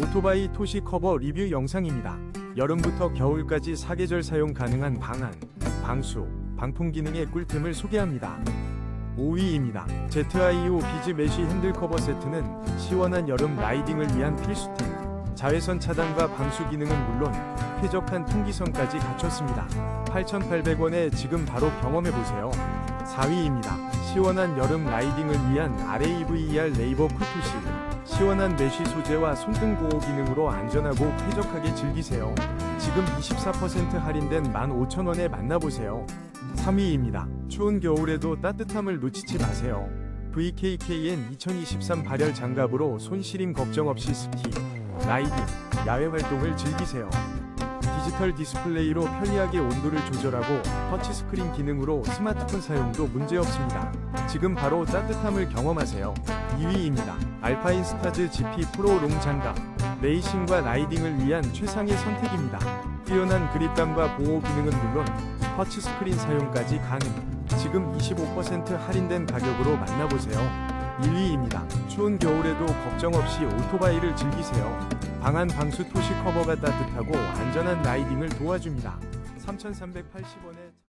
오토바이 토시 커버 리뷰 영상입니다. 여름부터 겨울까지 사계절 사용 가능한 방안, 방수, 방풍 기능의 꿀템을 소개합니다. 5위입니다. ZIO 비즈 메쉬 핸들 커버 세트는 시원한 여름 라이딩을 위한 필수템. 자외선 차단과 방수 기능은 물론 쾌적한 통기성까지 갖췄습니다. 8,800원에 지금 바로 경험해보세요. 4위입니다. 시원한 여름 라이딩을 위한 RAVER 레이버 쿨토시. 시원한 메쉬 소재와 손등 보호 기능으로 안전하고 쾌적하게 즐기세요. 지금 24% 할인된 15,000원에 만나보세요. 3위입니다. 추운 겨울에도 따뜻함을 놓치지 마세요. VKKN 2023 발열 장갑으로 손시림 걱정 없이 스키, 라이딩, 야외 활동을 즐기세요. 디지털 디스플레이로 편리하게 온도를 조절하고 터치스크린 기능으로 스마트폰 사용도 문제없습니다. 지금 바로 따뜻함을 경험하세요. 2위입니다. 알파인 스타즈 GP 프로 롱 장갑. 레이싱과 라이딩을 위한 최상의 선택입니다. 뛰어난 그립감과 보호 기능은 물론 터치스크린 사용까지 가능. 지금 25% 할인된 가격으로 만나보세요. 1위입니다. 추운 겨울에도 걱정 없이 오토바이를 즐기세요. 방한 방수 토시 커버가 따뜻하고 안전한 라이딩을 도와줍니다. 3,380원에